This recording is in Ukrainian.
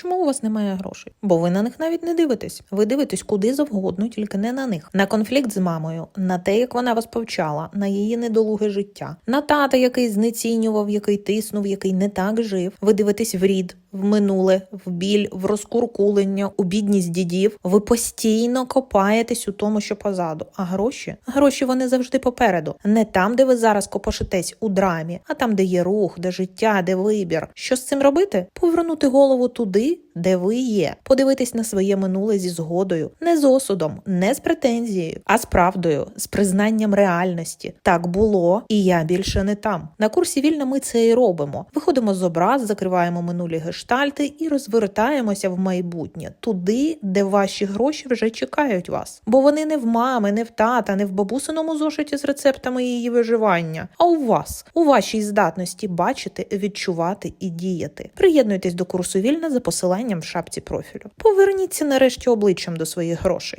Чому у вас немає грошей? Бо ви на них навіть не дивитесь. Ви дивитесь куди завгодно, тільки не на них. На конфлікт з мамою, на те, як вона вас повчала, на її недолуге життя, на тата, який знецінював, який тиснув, який не так жив. Ви дивитесь в рід, в минуле, в біль, в розкуркулення, у бідність дідів. Ви постійно копаєтесь у тому, що позаду. А гроші? Гроші вони завжди попереду. Не там, де ви зараз копошитесь у драмі, а там, де є рух, де життя, де вибір. Що з цим робити? Повернути голову туди, Et де ви є, подивитись на своє минуле зі згодою, не з осудом, не з претензією, а з правдою, з признанням реальності. Так було, і я більше не там. На курсі вільно ми це і робимо. Виходимо з образ, закриваємо минулі гештальти і розвертаємося в майбутнє, туди, де ваші гроші вже чекають вас. Бо вони не в мами, не в тата, не в бабусиному зошиті з рецептами її виживання, а у вас, у вашій здатності бачити, відчувати і діяти. Приєднуйтесь до курсу вільна за посиланням в шапці профілю. Поверніться нарешті обличчям до своїх грошей.